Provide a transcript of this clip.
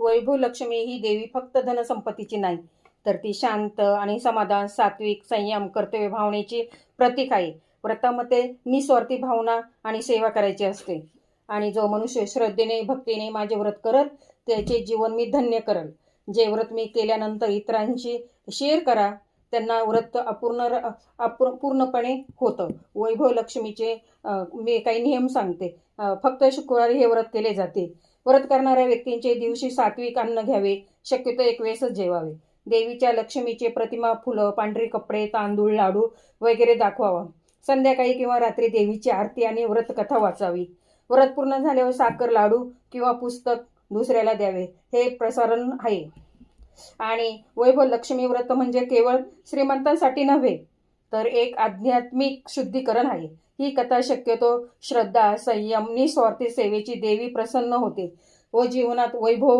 वैभव लक्ष्मी ही देवी फक्त धनसंपत्तीची नाही तर ती शांत आणि समाधान सात्विक संयम कर्तव्य भावनेची प्रतीक आहे. व्रतामध्ये निस्वार्थी भावना आणि सेवा करायची असते. आणि जो मनुष्य श्रद्धेने भक्तीने माझे व्रत करत त्याचे जीवन मी धन्य करल. जे व्रत मी केल्यानंतर इतरांशी शेअर करा त्यांना व्रत अपूर्ण अपूर्ण पूर्णपणे होतं. वैभव लक्ष्मीचे मी काही नियम सांगते. फक्त शुक्रवारी हे व्रत केले जाते. व्रत करणाऱ्या व्यक्तींचे दिवशी सात्विक अन्न घ्यावे शक्यतो एक वेळेसच जेवावे. देवीच्या लक्ष्मीचे प्रतिमा फुलं पांढरी कपडे तांदूळ लाडू वगैरे दाखवावा. संध्याकाळी किंवा रात्री देवीची आरती आणि व्रतकथा वाचावी. व्रत पूर्ण झाल्यावर साखर लाडू किंवा पुस्तक दुसऱ्याला द्यावे. हे प्रसारण आहे. आणि वैभव लक्ष्मी व्रत म्हणजे केवळ श्रीमंतांसाठी नव्हे तर एक आध्यात्मिक शुद्धीकरण आहे. ही कथा शक्यतो श्रद्धा संयम निस्वार्थी सेवेची देवी प्रसन्न होते. व जीवनात वैभव